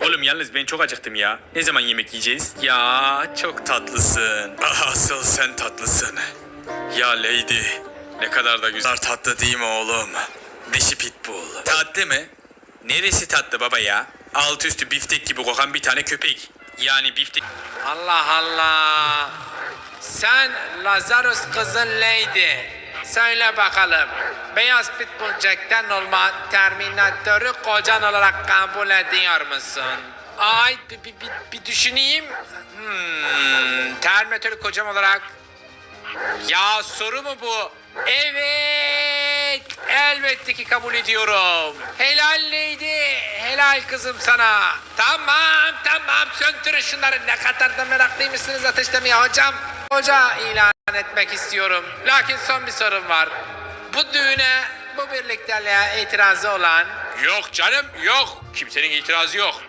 Oğlum yalnız ben çok acıktım ya. Ne zaman yemek yiyeceğiz? Ya çok tatlısın. Asıl sen tatlısın. Ya Lady. Ne kadar da güzel tatlı değil mi oğlum? Dişi pitbull. Tatlı mı? Neresi tatlı baba ya? Alt üstü biftek gibi kokan bir tane köpek. Yani biftek... Allah Allah. Sen Lazarus kızın Lady. Söyle bakalım. Beyaz Pitbull Jack'ten olma Terminatörü kocan olarak kabul ediyor musun? Ay bir, bir, bir, düşüneyim. Hmm, Terminatörü kocam olarak. Ya soru mu bu? Evet. Elbette ki kabul ediyorum. Helal Lady. Helal kızım sana. Tamam tamam söndürün şunları. Ne kadar da meraklıymışsınız ateşlemeye hocam. Hoca ilan etmek istiyorum. Lakin son bir sorun var. Bu düğüne, bu birlikteliğe itirazı olan... Yok canım yok. Kimsenin itirazı yok.